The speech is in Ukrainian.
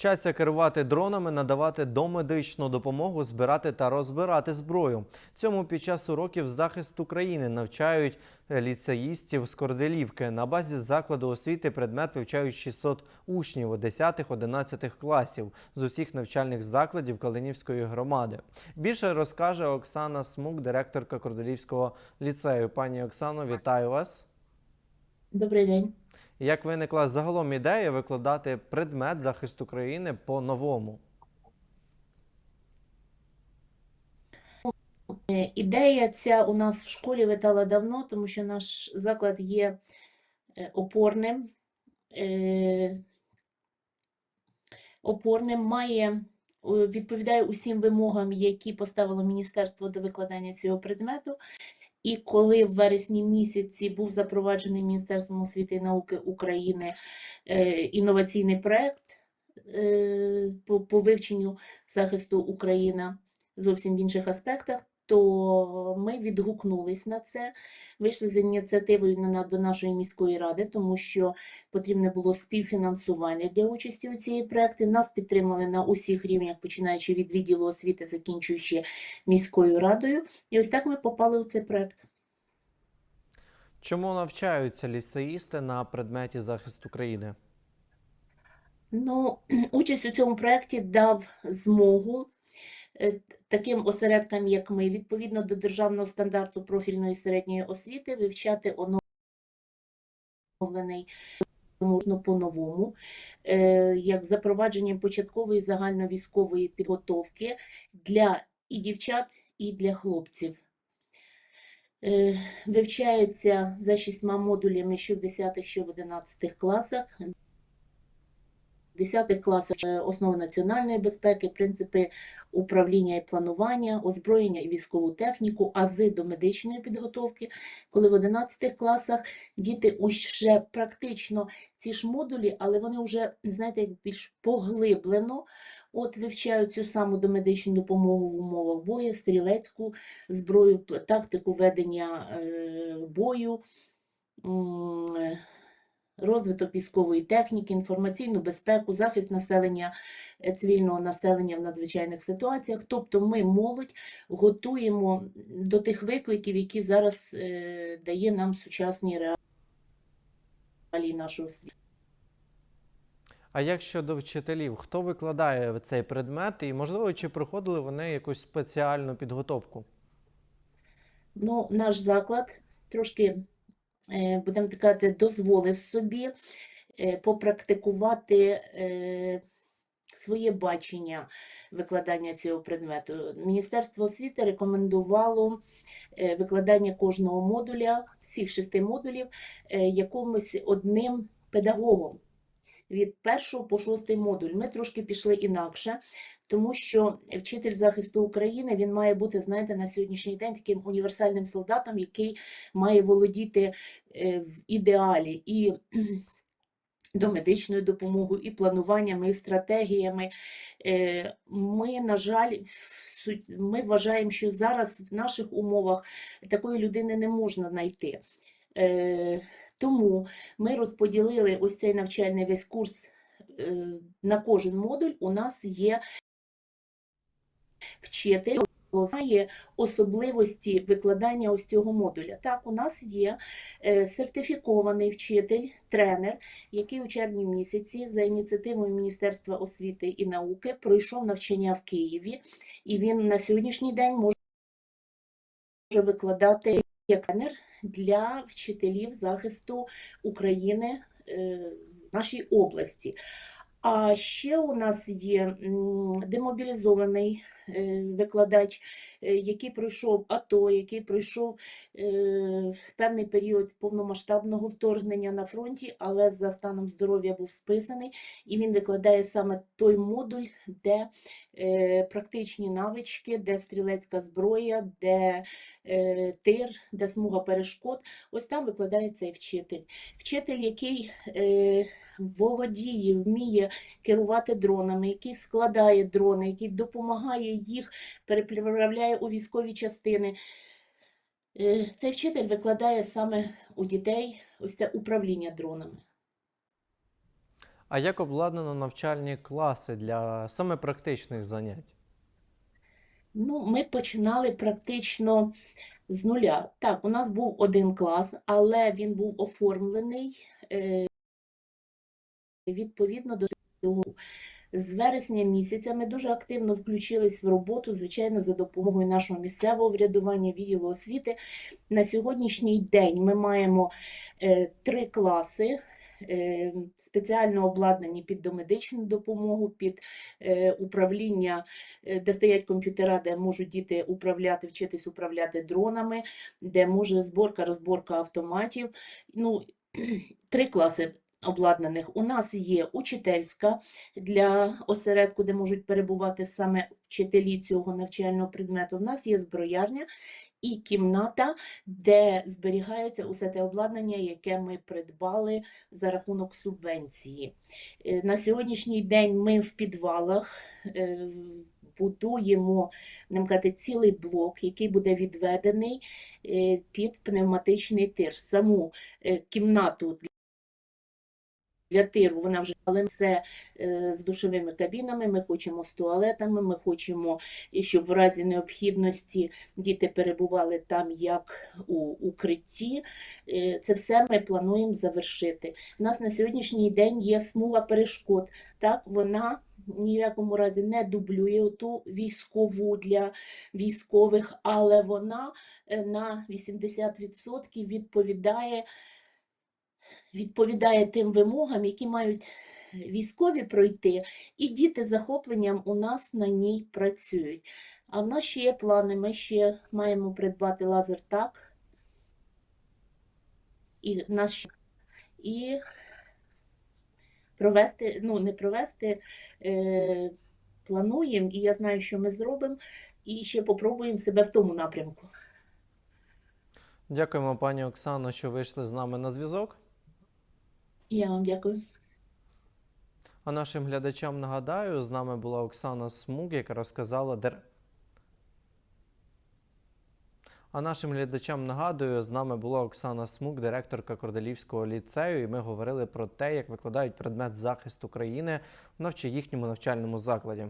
Вчаться керувати дронами, надавати домедичну допомогу, збирати та розбирати зброю. Цьому під час уроків захисту країни навчають е, ліцеїстів з Корделівки. На базі закладу освіти предмет вивчають 600 учнів 10-11 класів з усіх навчальних закладів Калинівської громади. Більше розкаже Оксана Смук, директорка Корделівського ліцею. Пані Оксано, вітаю вас. Добрий день. Як виникла загалом ідея викладати предмет захисту країни по-новому? Ідея ця у нас в школі витала давно, тому що наш заклад є е, опорним. е, Опорним має, відповідає усім вимогам, які поставило міністерство до викладання цього предмету. І коли в вересні місяці був запроваджений Міністерством освіти і науки України е, інноваційний проект е, по, вивченню захисту України зовсім в інших аспектах, то ми відгукнулись на це, вийшли з ініціативою до нашої міської ради, тому що потрібне було співфінансування для участі у цій проєкті. Нас підтримали на усіх рівнях, починаючи від відділу освіти, закінчуючи міською радою. І ось так ми попали у цей проєкт. Чому навчаються ліцеїсти на предметі захисту країни? Ну, участь у цьому проєкті дав змогу таким осередкам, як ми, відповідно до державного стандарту профільної середньої освіти, вивчати оновлений можна по-новому, е, як запровадженням початкової загальновійськової підготовки для і дівчат, і для хлопців. Е, Вивчається за шістьма модулями, що в 10, що в 11 класах. В 10 класах е, основи національної безпеки, принципи управління і планування, озброєння і військову техніку, ази до медичної підготовки. Коли в 11 класах діти уже практично ці ж модулі, але вони вже, знаєте, як більш поглиблено от вивчають цю саму домедичну допомогу в умовах бою, стрілецьку зброю, тактику ведення е, бою. Розвиток військової техніки, інформаційну безпеку, захист населення, е, цивільного населення в надзвичайних ситуаціях. Тобто ми молодь готуємо до тих викликів, які зараз е, дає нам сучасні реалії нашого світу. А як щодо вчителів, хто викладає цей предмет і, можливо, чи проходили вони якусь спеціальну підготовку? Ну, наш заклад трошки, будемо так казати, дозволив собі е, попрактикувати е, своє бачення викладання цього предмету. Міністерство освіти рекомендувало е, викладання кожного модуля, всіх шести модулів, е, якомусь одним педагогом. Від першого по шостий модуль. Ми трошки пішли інакше, тому що вчитель захисту України він має бути, знаєте, на сьогоднішній день таким універсальним солдатом, який має володіти е, в ідеалі і домедичною допомогою, і плануваннями, і стратегіями. Е, Ми, на жаль, ми вважаємо, що зараз в наших умовах такої людини не можна знайти. Е, Тому ми розподілили ось цей навчальний весь курс е, на кожен модуль. У нас є вчитель, знає особливості викладання ось цього модуля. Так, у нас є е, сертифікований вчитель, тренер, який у червні місяці за ініціативою Міністерства освіти і науки пройшов навчання в Києві, і він на сьогоднішній день може викладати як тренер для вчителів захисту України е, в нашій області. А ще у нас є демобілізований е, викладач, е, який пройшов АТО, який пройшов е, певний період повномасштабного вторгнення на фронті, але за станом здоров'я був списаний, і він викладає саме той модуль, де практичні навички, де стрілецька зброя, де тир, де смуга перешкод. Ось там викладає цей вчитель. Вчитель, який володіє, вміє керувати дронами, який складає дрони, який допомагає їх, переправляє у військові частини. Е, Цей вчитель викладає саме у дітей ось це управління дронами. А як обладнано навчальні класи для саме практичних занять? Ну, ми починали практично з нуля. Так, у нас був один клас, але він був оформлений е, відповідно до цього. З вересня місяця ми дуже активно включились в роботу, звичайно, за допомогою нашого місцевого врядування, відділу освіти. На сьогоднішній день ми маємо е, три класи. е, Спеціально обладнані під домедичну допомогу, під е, управління де стоять комп'ютера, де можуть діти управляти, вчитись управляти дронами, де може зборка, розборка автоматів. Ну, три класи обладнаних. У нас є учительська для осередку, де можуть перебувати саме вчителі цього навчального предмету. У нас є зброярня і кімната, де зберігається усе те обладнання, яке ми придбали за рахунок субвенції. Е, На сьогоднішній день ми в підвалах е, будуємо будемо казати, цілий блок, який буде відведений е, під пневматичний тир. Саму кімнату для тиру вона вже але все е, з душовими кабінами. Ми хочемо з туалетами. Ми хочемо, щоб в разі необхідності діти перебували там як у укритті. Е, Це все ми плануємо завершити. У нас на сьогоднішній день є смуга перешкод. Так, вона ні в якому разі не дублює ту військову для військових, але вона е, на 80% відповідає, відповідає тим вимогам, які мають військові пройти, і діти з захопленням у нас на ній працюють. А в нас ще є плани, ми ще маємо придбати лазертак, і в нас ще і провести, ну не провести, е, плануємо, і я знаю, що ми зробимо, і ще попробуємо себе в тому напрямку. Дякуємо, пані Оксано, що вийшли з нами на зв'язок. Я вам дякую. А нашим глядачам нагадаю, з нами була Оксана Смуг, яка розказала дер... А нашим глядачам нагадую, з нами була Оксана Смук, директорка Корделівського ліцею, і ми говорили про те, як викладають предмет захист України в їхньому навчальному закладі.